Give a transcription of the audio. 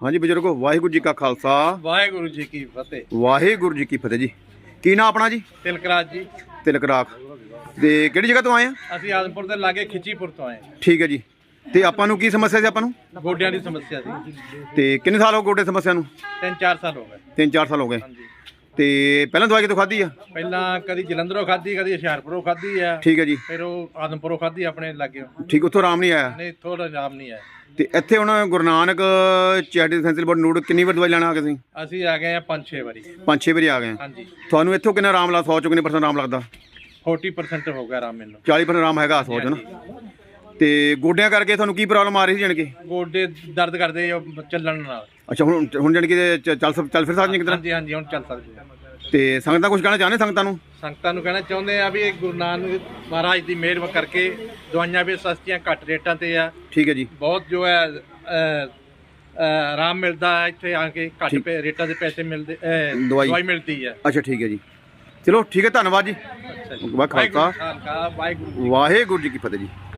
ਹਾਂਜੀ ਬਜ਼ੁਰਗੋ ਵਾਹਿਗੁਰੂ ਜੀ ਕਾ ਖਾਲਸਾ। ਵਾਹਿਗੁਰੂ ਜੀ ਕੀ ਫਤਿਹ। ਵਾਹਿਗੁਰੂ ਜੀ ਕੀ ਫਤਿਹ ਜੀ। ਕੀ ਨਾਂ ਆਪਣਾ ਜੀ? ਤਿਲਕਰਾਜ ਜੀ। ਤਿਲਕ ਰਾਖ ਤੇ ਕਿਹੜੀ ਜਗ੍ਹਾ ਤੋਂ ਆਏ ਆ? ਅਸੀਂ ਆਦਮਪੁਰ ਦੇ ਲਾਗੇ ਖਿੱਚੀਪੁਰ ਤੋਂ ਆਏ ਠੀਕ ਹੈ ਜੀ। ਤੇ ਆਪਾਂ ਨੂੰ ਕੀ ਸਮੱਸਿਆ ਸੀ ਆਪਾਂ ਨੂੰ? ਗੋਡਿਆਂ ਦੀ ਸਮੱਸਿਆ ਸੀ। ਤੇ ਕਿੰਨੇ ਸਾਲ ਹੋ ਗੋਡੇ ਸਮੱਸਿਆ ਨੂੰ? ਤਿੰਨ ਚਾਰ ਸਾਲ ਹੋ ਗਏ। 3-4 ਸਾਲ ਹੋ ਗਏ। ਤੇ ਪਹਿਲਾਂ ਦਵਾਈ ਕਿਤੋਂ ਖਾਧੀ ਆ? ਪਹਿਲਾਂ ਕਦੀ ਜਲੰਧਰੋਂ ਖਾਧੀ ਕਦੀ ਹੁਸ਼ਿਆਰਪੁਰੋਂ ਖਾਧੀ ਆ। ਠੀਕ ਹੈ ਜੀ। ਫਿਰ ਉਹ ਆਦਮਪੁਰੋਂ ਖਾਧੀ ਆਪਣੇ ਲਾਗੇ। ਠੀਕ ਉੱਥੋਂ ਆਰਾਮ ਨਹੀਂ ਆਇਆ? ਨਹੀਂ ਥੋੜਾ ਆਰਾਮ ਨਹੀਂ ਆਇਆ। ਤੇ ਇੱਥੇ ਹੁਣ Guru Nanak charity centre board ਨੂੜ ਕਿੰਨੀ ਵਾਰ ਦਵਾਈ ਲੈਣ ਆ ਗਏ ਤੁਸੀਂ? ਅਸੀਂ ਆ ਗਏ ਆ ਪੰਜ ਛੇ ਵਾਰੀ। ਪੰਜ ਛੇ ਵਾਰੀ ਆ ਗਏ। ਹਾਂਜੀ। ਤੁਹਾਨੂੰ ਇੱਥੋਂ ਕਿੰਨਾ ਆਰਾਮ ਲੱਗਦਾ 100 ਚੋਂ ਕਿੰਨੇ ਪਰਸੈਂਟ ਆਰਾਮ ਲੱਗਦਾ? 40% ਹੋ ਗਿਆ ਆਰਾਮ ਮੈਨੂੰ। 40% ਆਰਾਮ ਹੈਗਾ 100 ਚ ਨਾ? ਤੇ ਗੋਡਿਆਂ ਕਰਕੇ ਤੁਹਾਨੂੰ ਕੀ ਪ੍ਰੋਬਲਮ ਆ ਰਹੀ ਸੀ ਜਾਣੀ ਕਿ? ਗੋਡੇ ਦਰਦ ਕਰਦੇ ਆ ਚੱਲਣ ਨਾਲ। ਅੱਛਾ ਹੁਣ ਹੁਣ ਜਾਣੀ ਕਿ ਚ- ਚੱਲ ਸਕ- ਚੱਲ ਫਿਰ ਸਕਦੀਆਂ ਕਿਤੇ ਹਾਂਜੀ ਹਾਂਜੀ ਹੁਣ ਚੱਲ ਸਕਦੇ ਆ। ਤੇ ਸੰਗਤਾਂ ਕੁਝ ਕਹਿਣਾ ਚਾਹੁੰਦੇ ਸੰਗਤਾਂ ਨੂੰ? ਸੰਗਤਾਂ ਨੂੰ ਕਹਿਣਾ ਚਾਹੁੰਦੇ ਆ ਵੀ ਇਹ ਗੁਰੂ ਨਾਨਕ ਮਹਾਰਾਜ ਦੀ ਮਿਹਰ ਕਰਕੇ ਦਵਾਈਆਂ ਵੀ ਸਸਤੀਆਂ ਘੱਟ ਰੇਟਾਂ ਤੇ ਆ। ਠੀਕ ਹੈ ਜੀ। ਬਹੁਤ ਜੋ ਹੈ ਅ, ਅ, ਆਰਾਮ ਮਿਲਦਾ ਹੈ ਇੱਥੇ ਆ ਕੇ ਘੱਟ ਠੀਕ। ਪੈ ਰੇਟਾਂ ਦੇ ਪੈਸੇ ਮਿਲਦੇ ਅ, ਦਵਾਈ। ਦਵਾਈ ਮਿਲਦੀ ਹੈ। ਅੱਛਾ ਠੀਕ ਹੈ ਜੀ। ਚਲੋ ਠੀਕ ਹੈ ਧੰਨਵਾਦ ਜੀ। ਵਾਹਿਗੁਰੂ ਜੀ ਕਾ ਖਾਲਸਾ, ਵਾਹਿਗੁਰੂ ਵਾਹਿਗੁਰੂ ਜੀ ਕੀ ਫਤਿਹ ਜੀ।